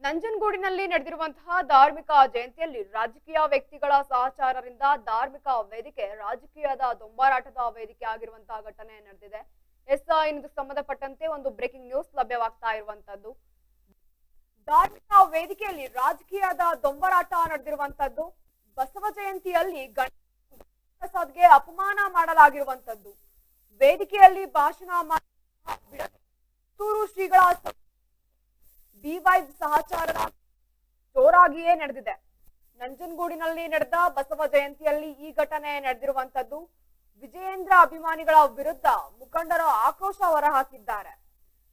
ನಂಜನಗೂಡಿನಲ್ಲಿ ನಡೆದಿರುವಂತಹ ಧಾರ್ಮಿಕ ಜಯಂತಿಯಲ್ಲಿ ರಾಜಕೀಯ ವ್ಯಕ್ತಿಗಳ ಸಹಚಾರರಿಂದ ಧಾರ್ಮಿಕ ವೇದಿಕೆ, ರಾಜಕೀಯದ ದೊಂಬರಾಟದ ವೇದಿಕೆ ಆಗಿರುವಂತಹ ಘಟನೆ ನಡೆದಿದೆ. ಎಸ್ ಇನ್ನದಕ್ಕೆ ಸಂಬಂಧಪಟ್ಟಂತೆ ಒಂದು ಬ್ರೇಕಿಂಗ್ ನ್ಯೂಸ್ ಲಭ್ಯವಾಗ್ತಾ ಇರುವಂತದ್ದು. ಧಾರ್ಮಿಕ ವೇದಿಕೆಯಲ್ಲಿ ರಾಜಕೀಯದ ದೊಂಬರಾಟ ನಡೆದಿರುವಂತದ್ದು. ಬಸವ ಜಯಂತಿಯಲ್ಲಿ ಪ್ರಸಾದ್ಗೆ ಅಪಮಾನ ಮಾಡಲಾಗಿರುವಂತದ್ದು. ವೇದಿಕೆಯಲ್ಲಿ ಭಾಷಣ ಮಾಡಿದ ಬಿಡ- ಬಿವೈ ಸಹಚಾರದ ಜೋರಾಗಿಯೇ ನಡೆದಿದೆ. ನಂಜನಗೂಡಿನಲ್ಲಿ ನಡೆದ ಬಸವ ಜಯಂತಿಯಲ್ಲಿ ಈ ಘಟನೆ ನಡೆದಿರುವಂತದ್ದು. ವಿಜಯೇಂದ್ರ ಅಭಿಮಾನಿಗಳ ವಿರುದ್ಧ ಮುಖಂಡರು ಆಕ್ರೋಶ ಹೊರಹಾಕಿದ್ದಾರೆ.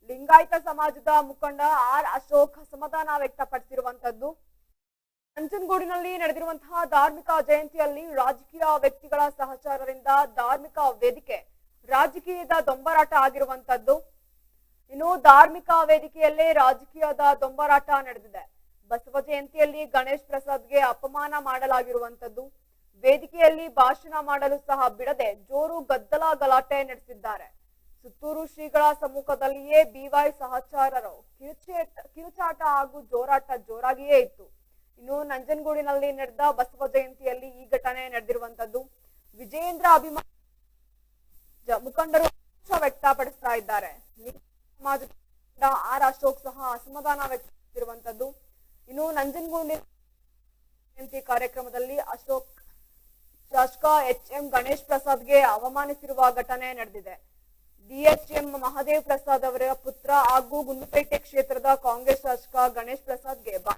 ಲಿಂಗಾಯತ ಸಮಾಜದ ಮುಖಂಡ ಆರ್ ಅಶೋಕ್ ಅಸಮಾಧಾನ ವ್ಯಕ್ತಪಡಿಸಿರುವಂತದ್ದು. ನಂಜನಗೂಡಿನಲ್ಲಿ ನಡೆದಿರುವಂತಹ ಧಾರ್ಮಿಕ ಜಯಂತಿಯಲ್ಲಿ ರಾಜಕೀಯ ವ್ಯಕ್ತಿಗಳ ಸಹಚಾರರಿಂದ ಧಾರ್ಮಿಕ ವೇದಿಕೆ ರಾಜಕೀಯದ ದೊಂಬರಾಟ ಆಗಿರುವಂತದ್ದು. ಇನ್ನು ಧಾರ್ಮಿಕ ವೇದಿಕೆಯಲ್ಲೇ ರಾಜಕೀಯದ ದೊಂಬರಾಟ ನಡೆದಿದೆ. ಬಸವ ಜಯಂತಿಯಲ್ಲಿ ಗಣೇಶ್ ಪ್ರಸಾದ್ಗೆ ಅಪಮಾನ ಮಾಡಲಾಗಿರುವಂತದ್ದು ವೇದಿಕೆಯಲ್ಲಿ ಭಾಷಣ ಮಾಡಲು ಸಹ ಬಿಡದೆ ಜೋರು ಗದ್ದಲ ಗಲಾಟೆ ನಡೆಸಿದ್ದಾರೆ. ಸುತ್ತೂರು ಶ್ರೀಗಳ ಸಮ್ಮುಖದಲ್ಲಿಯೇ ಬಿವೈ ಸಹಚಾರರು ಕಿರುಚೇಟ ಹಾಗೂ ಜೋರಾಟ ಜೋರಾಗಿಯೇ ಇತ್ತು. ಇನ್ನು ನಂಜನಗೂಡಿನಲ್ಲಿ ನಡೆದ ಬಸವ ಜಯಂತಿಯಲ್ಲಿ ಈ ಘಟನೆ ನಡೆದಿರುವಂತದ್ದು ವಿಜಯೇಂದ್ರ ಅಭಿಮಾನ ಮುಖಂಡರು ವ್ಯಕ್ತಪಡಿಸ್ತಾ ಇದ್ದಾರೆ. ಸಮಾಜದ ಆರ್ ಅಶೋಕ್ ಸಹ ಅಸಮಾಧಾನ ವ್ಯಕ್ತಪಡಿಸಿರುವಂತದ್ದು. ಇನ್ನು ನಂಜನಗೂಡಿ ಜಯಂತಿ ಕಾರ್ಯಕ್ರಮದಲ್ಲಿ ಅಶೋಕ್ ಶಾಸಕ ಎಚ್ ಎಂ ಗಣೇಶ್ ಪ್ರಸಾದ್ಗೆ ಅವಮಾನಿಸಿರುವ ಘಟನೆ ನಡೆದಿದೆ. ಡಿಎಚ್ಎಂ ಮಹಾದೇವ್ ಪ್ರಸಾದ್ ಅವರ ಪುತ್ರ ಹಾಗೂ ಗುಂಡ್ಲುಪೇಟೆ ಕ್ಷೇತ್ರದ ಕಾಂಗ್ರೆಸ್ ಶಾಸಕ ಗಣೇಶ್ ಪ್ರಸಾದ್ಗೆ ಗೆ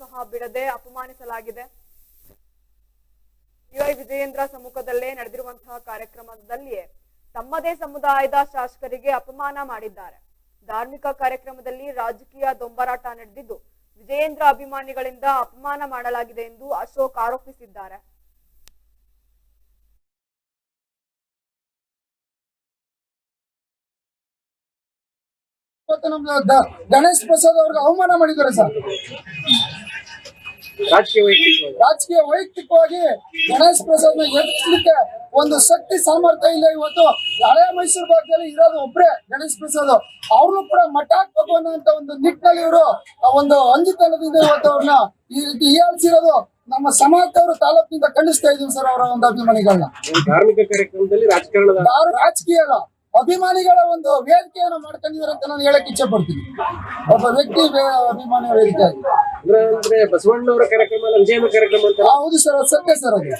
ಸಹ ಬಿಡದೆ ಅಪಮಾನಿಸಲಾಗಿದೆ. ಯುಐ ವಿಜಯೇಂದ್ರ ಸಮ್ಮುಖದಲ್ಲೇ ನಡೆದಿರುವಂತಹ ಕಾರ್ಯಕ್ರಮದಲ್ಲಿಯೇ ತಮ್ಮದೇ ಸಮುದಾಯದ ಶಾಸಕರಿಗೆ ಅಪಮಾನ ಮಾಡಿದ್ದಾರೆ. ಧಾರ್ಮಿಕ ಕಾರ್ಯಕ್ರಮದಲ್ಲಿ ರಾಜಕೀಯ ದೊಂಬರಾಟ ನಡೆದಿದ್ದು, ವಿಜಯೇಂದ್ರ ಅಭಿಮಾನಿಗಳಿಂದ ಅಪಮಾನ ಮಾಡಲಾಗಿದೆ ಎಂದು ಅಶೋಕ್ ಆರೋಪಿಸಿದ್ದಾರೆ. ಗಣೇಶ್ ಪ್ರಸಾದ್ ಅವ್ರಿಗೆ ಅವಮಾನ ಮಾಡಿದ್ದಾರೆ ಸರ್. ರಾಜಕೀಯ ವೈಯಕ್ತಿಕವಾಗಿ. ರಾಜಕೀಯ ವೈಯಕ್ತಿಕವಾಗಿ ಗಣೇಶ್ ಪ್ರಸಾದ್ ಎದುರಿಸಲಿಕ್ಕೆ ಒಂದು ಶಕ್ತಿ ಸಾಮರ್ಥ್ಯ ಇಲ್ಲ ಇವತ್ತು. ಹಳೆ ಮೈಸೂರು ಭಾಗದಲ್ಲಿ ಇರೋದು ಒಬ್ರೇ ಗಣೇಶ್ ಪ್ರಸಾದ್. ಅವ್ರು ಕೂಡ ಮಠ ಹಾಕ್ಬೇಕು ಅನ್ನೋಂತ ಒಂದು ನಿಟ್ಟಿನಲ್ಲಿ ಇವರು ಒಂದು ಅಂಜಿತನದಿಂದ ಇವತ್ತು ಅವ್ರನ್ನ ಈ ರೀತಿ ಹೀಯಾಳಿಸಿರೋದು ನಮ್ಮ ಸಮಾಜದವರು ತಾಲೂಕಿನಿಂದ ಖಂಡಿಸ್ತಾ ಇದೀವಿ ಸರ್ ಅವರ ಒಂದು ಅಭಿಮಾನಿಗಳನ್ನ. ಧಾರ್ಮಿಕ ಕಾರ್ಯಕ್ರಮದಲ್ಲಿ ರಾಜಕಾರಣದ ಯಾರು ರಾಜಕೀಯ ಅಲ್ಲ ಅಭಿಮಾನಿಗಳ ಒಂದು ವೇದಿಕೆಯನ್ನು ಮಾಡ್ಕೊಂಡಿದ್ದಾರೆ ಅಂತ ನಾನು ಹೇಳಕ್ ಇಚ್ಛೆ ಪಡ್ತೀನಿ. ಒಬ್ಬ ವ್ಯಕ್ತಿ ಅಭಿಮಾನಿ ವೇದಿಕೆ ಅಂದ್ರೆ ಬಸವಣ್ಣವರ ಕಾರ್ಯಕ್ರಮ ನಂಜೇನ ಕಾರ್ಯಕ್ರಮ ಅಂತ ಹೌದು ಸರ್ ಅದು ಸತ್ಯ ಸರ್ ಅದು.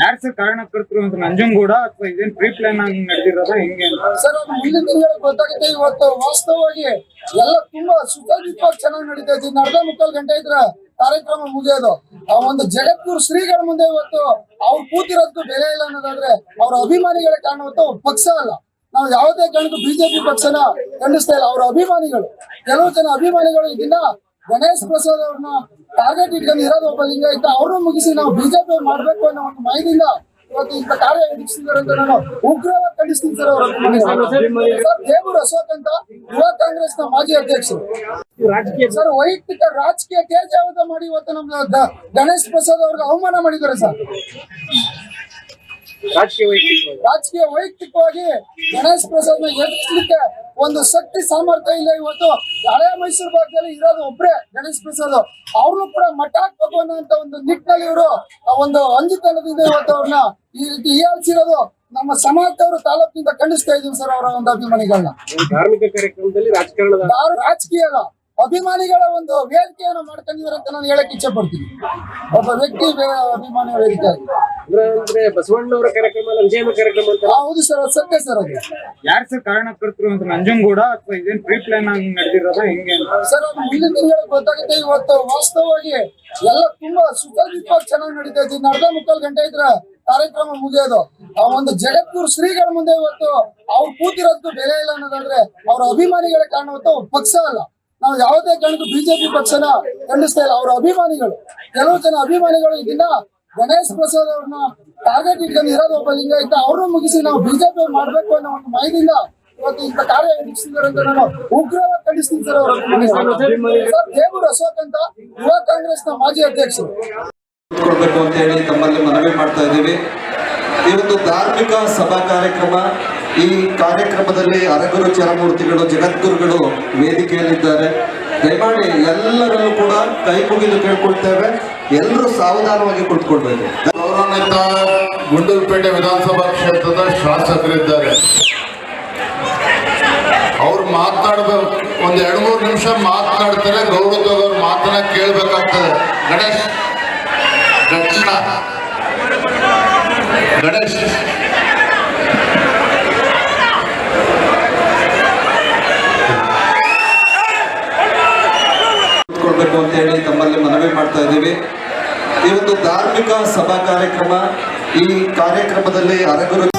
ಯಾರು ಸರ್ ಕಾರಣಕರ್ತರು ಅಂತ ನಂಜನಗೂಡ ಅಥವಾ ಇದೇನ್ ಪ್ರೀ ಪ್ಲಾನ್ ಆಗಿ ನಡೆದಿರೋದ ಹೆಂಗೆ ಅಂತ? ಸರ್ ಅದು ಮುಂದಿನ ಗೊತ್ತಾಗುತ್ತೆ. ಇವತ್ತು ವಾಸ್ತವವಾಗಿ ಎಲ್ಲ ತುಂಬಾ ಸುಸಜ್ಜಿತವಾಗಿ ಚೆನ್ನಾಗಿ ನಡೀತಾ ಇನ್ನು ಅರ್ಧ ಮುಕ್ಕಾಲು ಗಂಟೆ ಇದ್ರೆ ಕಾರ್ಯಕ್ರಮ ಮುಗಿಯೋದು. ಆ ಒಂದು ಜಗದ್ಗುರು ಶ್ರೀಗಳ ಮುಂದೆ ಇವತ್ತು ಅವ್ರು ಕೂತಿರೋದಕ್ಕೂ ಬೆಲೆ ಇಲ್ಲ ಅನ್ನೋದಾದ್ರೆ ಅವ್ರ ಅಭಿಮಾನಿಗಳ ಕಾರಣ ಹೊತ್ತು ಅವ್ರ ಪಕ್ಷ ಅಲ್ಲ. ನಾವು ಯಾವುದೇ ಕಾರಣಕ್ಕೂ ಬಿಜೆಪಿ ಪಕ್ಷನ ಖಂಡಿಸ್ತಾ ಇಲ್ಲ. ಅವ್ರ ಅಭಿಮಾನಿಗಳು ಕೆಲವು ಜನ ಅಭಿಮಾನಿಗಳು ಇದನ್ನ ಗಣೇಶ್ ಪ್ರಸಾದ್ ಅವ್ರನ್ನ ಟಾರ್ಗೆಟ್ ಇಟ್ಕೊಂಡು ಇರೋದು ಒಬ್ಬ ಲಿಂಗಾಯತ ಅವ್ರನ್ನ ಮುಗಿಸಿ ನಾವು ಬಿಜೆಪಿ ಮಾಡ್ಬೇಕು ಅನ್ನೋ ಒಂದು ಮೈದಿಂದ ಇವತ್ತು ಇಂಥ ಕಾರ್ಯ ಎದುರಿಸಿದ್ದಾರೆ ಅಂತ ನಾನು ಉಗ್ರವಾಗಿ ಖಂಡಿಸ್ತೀನಿ ಸರ್ ಅವರ. ದೇವೂರು ಅಶೋಕ್ ಅಂತ ಯುವ ಕಾಂಗ್ರೆಸ್ನ ಮಾಜಿ ಅಧ್ಯಕ್ಷರು. ರಾಜಕೀಯ ಸರ್, ವೈಯಕ್ತಿಕ ರಾಜಕೀಯ ತೇಜಾವಧ ಮಾಡಿ ಇವತ್ತು ನಮ್ಮ ಗಣೇಶ್ ಪ್ರಸಾದ್ ಅವ್ರಿಗೆ ಅವಮಾನ ಮಾಡಿದ್ದಾರೆ ಸರ್. ರಾಜಕೀಯ ವೈಯಕ್ತಿಕವಾಗಿ. ರಾಜಕೀಯ ವೈಯಕ್ತಿಕವಾಗಿ ಗಣೇಶ್ ಪ್ರಸಾದ್ ಎದುರಿಸಲಿಕ್ಕೆ ಒಂದು ಶಕ್ತಿ ಸಾಮರ್ಥ್ಯ ಇಲ್ಲ ಇವತ್ತು. ಹಳೆ ಮೈಸೂರು ಭಾಗದಲ್ಲಿ ಇರೋದು ಒಬ್ರೇ ಗಣೇಶ್ ಪ್ರಸಾದ್. ಅವ್ರನ್ನು ಕೂಡ ಮಠ ಹಾಕ್ಬೇಕು ಅನ್ನೋಂತ ಒಂದು ನಿಟ್ಟಿನಲ್ಲಿ ಇವರು ಒಂದು ಅಂಜಿತನದಿಂದ ಇವತ್ತು ಅವ್ರನ್ನ ಈ ರೀತಿ ಹೀಯಾಳಿಸಿರೋದು ನಮ್ಮ ಸಮಾಜದವರು ತಾಲೂಕಿನಿಂದ ಖಂಡಿಸ್ತಾ ಇದೀವಿ ಸರ್ ಅವರ ಒಂದು ಅಭಿಮಾನಿಗಳನ್ನ. ಧಾರ್ಮಿಕ ಕಾರ್ಯಕ್ರಮದಲ್ಲಿ ರಾಜಕಾರಣದ ಯಾರು ರಾಜಕೀಯ ಅಲ್ಲ ಅಭಿಮಾನಿಗಳ ಒಂದು ವೇದಿಕೆಯನ್ನು ಮಾಡ್ಕೊಂಡಿದ್ದಾರೆ ಅಂತ ನಾನು ಹೇಳಕ್ ಇಚ್ಛೆ ಪಡ್ತೀನಿ. ಒಬ್ಬ ವ್ಯಕ್ತಿ ಅಭಿಮಾನಿ ವೇದಿಕೆ. ಅಂದ್ರೆ ಅಂದ್ರೆ ಬಸವಣ್ಣವರ ಕಾರ್ಯಕ್ರಮ ನಂಜೇನ ಕಾರ್ಯಕ್ರಮ ಅಂತ? ಹೌದು ಸರ್ ಅದು ಸತ್ಯ ಸರ್ ಅದು. ಯಾರ್ ಸರ್ ಕಾರಣಕರ್ತರು ಅಂತ ನಂಜನಗೂಡ ಅಥವಾ ಇದೇನ್ ಪ್ರೀ ಪ್ಲಾನ್ ಆಗಿ ನಡೆದಿರೋದ ಹೆಂಗೆ ಅಂತ? ಸರ್ ಅದು ಮುಂದಿನ ಗೊತ್ತಾಗುತ್ತೆ. ಇವತ್ತು ವಾಸ್ತವವಾಗಿ ಎಲ್ಲ ತುಂಬಾ ಸುಸಜ್ಜಿತವಾಗಿ ಚೆನ್ನಾಗಿ ನಡೀತಾ ಇನ್ನು ಅರ್ಧ ಮುಕ್ಕಾಲು ಗಂಟೆ ಇದ್ರೆ ಕಾರ್ಯಕ್ರಮ ಮುಗಿಯೋದು. ಆ ಒಂದು ಜಗತ್ಪುರ್ ಶ್ರೀಗಳ ಮುಂದೆ ಇವತ್ತು ಅವ್ರು ಕೂತಿರೋದು ಬೆಲೆ ಇಲ್ಲ ಅನ್ನೋದಾದ್ರೆ ಅವ್ರ ಅಭಿಮಾನಿಗಳ ಕಾರಣ ಹೊತ್ತು ಅವ್ರ ಪಕ್ಷ ಅಲ್ಲ. ನಾವು ಯಾವುದೇ ಕಾರಣಕ್ಕೂ ಬಿಜೆಪಿ ಪಕ್ಷನ ಖಂಡಿಸ್ತಾ ಇಲ್ಲ. ಅವ್ರ ಅಭಿಮಾನಿಗಳು ಕೆಲವು ಜನ ಅಭಿಮಾನಿಗಳು ಇದನ್ನ ಗಣೇಶ್ ಪ್ರಸಾದ್ ಅವ್ರನ್ನ ಟಾರ್ಗೆಟ್ ಇಟ್ಕೊಂಡು ಇರೋದು ಒಬ್ಬ ಲಿಂಗಾಯತ ಅವ್ರನ್ನ ಮುಗಿಸಿ ನಾವು ಬಿಜೆಪಿ ಮಾಡ್ಬೇಕು ಅನ್ನೋ ಒಂದು ಮೈದಿಂದ ಇವತ್ತು ಇಂಥ ಕಾರ್ಯ ಅಂತ ನಾನು ಉಗ್ರವಾಗಿ ಖಂಡಿಸ್ತೀನಿ ಸರ್ ಸರ್, ದೇವೂರು ಅಶೋಕ್ ಅಂತ ಯುವ ಕಾಂಗ್ರೆಸ್ನ ಮಾಜಿ ಅಧ್ಯಕ್ಷರು. ಅಂತ ಹೇಳಿ ತಮ್ಮಲ್ಲಿ ಮನವಿ ಮಾಡ್ತಾ ಇದ್ದೀವಿ. ಈ ಒಂದು ಧಾರ್ಮಿಕ ಸಭಾ ಕಾರ್ಯಕ್ರಮ, ಈ ಕಾರ್ಯಕ್ರಮದಲ್ಲಿ ಅರಗುರು ಚರಮೂರ್ತಿಗಳು, ಜಗದ್ಗುರುಗಳು ವೇದಿಕೆಯಲ್ಲಿದ್ದಾರೆ. ದಯಮಾಡಿ ಎಲ್ಲರಲ್ಲೂ ಕೂಡ ಕೈ ಮುಗಿದು ಕೇಳ್ಕೊಳ್ತೇವೆ. ಎಲ್ಲರೂ ಸಾವಧಾನವಾಗಿ ಕುಳಿತುಕೊಳ್ಬೇಕು. ಗೌರವಾನ್ವಿತ ಗುಂಡೂರುಪೇಟೆ ವಿಧಾನಸಭಾ ಕ್ಷೇತ್ರದ ಶಾಸಕರಿದ್ದಾರೆ. ಅವ್ರು ಮಾತನಾಡ್ಬೇಕು ಒಂದ್ ಎರಡು ಮೂರು ನಿಮಿಷ ಮಾತನಾಡ್ತಾರೆ ಗೌರವದಾಗ ಅವ್ರ ಮಾತನ್ನ ಕೇಳ್ಬೇಕಾಗ್ತದೆ. ಗಣೇಶ್ ಗಣೇಶ್. ಅಂತ ಹೇಳಿ ತಮ್ಮಲ್ಲಿ ಮನವಿ ಮಾಡ್ತಾ ಇದ್ದೀವಿ. ಈ ಧಾರ್ಮಿಕ ಸಭಾ ಕಾರ್ಯಕ್ರಮ ಈ ಕಾರ್ಯಕ್ರಮದಲ್ಲಿ ಅರಗುರು